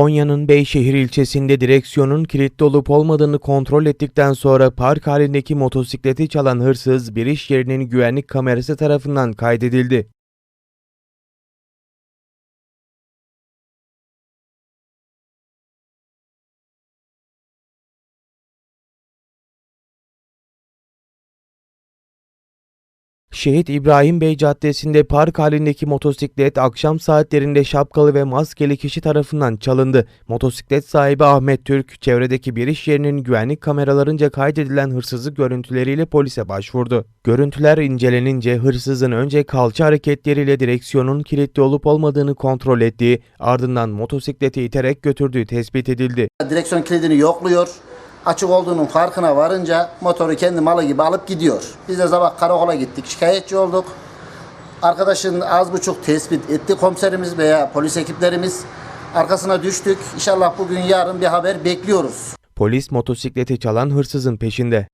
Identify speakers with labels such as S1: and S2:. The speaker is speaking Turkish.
S1: Konya'nın Beyşehir ilçesinde direksiyonun kilitli olup olmadığını kontrol ettikten sonra park halindeki motosikleti çalan hırsız bir iş yerinin güvenlik kamerası tarafından kaydedildi. Şehit İbrahim Bey Caddesi'nde park halindeki motosiklet akşam saatlerinde şapkalı ve maskeli kişi tarafından çalındı. Motosiklet sahibi Ahmet Türk, çevredeki bir iş yerinin güvenlik kameralarınca kaydedilen hırsızlık görüntüleriyle polise başvurdu. Görüntüler incelenince hırsızın önce kalça hareketleriyle direksiyonun kilitli olup olmadığını kontrol ettiği, ardından motosikleti iterek götürdüğü tespit edildi.
S2: Direksiyon kilidini yokluyor. Açık olduğunun farkına varınca motoru kendi malı gibi alıp gidiyor. Biz de sabah karakola gittik, şikayetçi olduk. Arkadaşın az buçuk tespit etti komiserimiz veya polis ekiplerimiz. Arkasına düştük. İnşallah bugün yarın bir haber bekliyoruz.
S1: Polis motosikleti çalan hırsızın peşinde.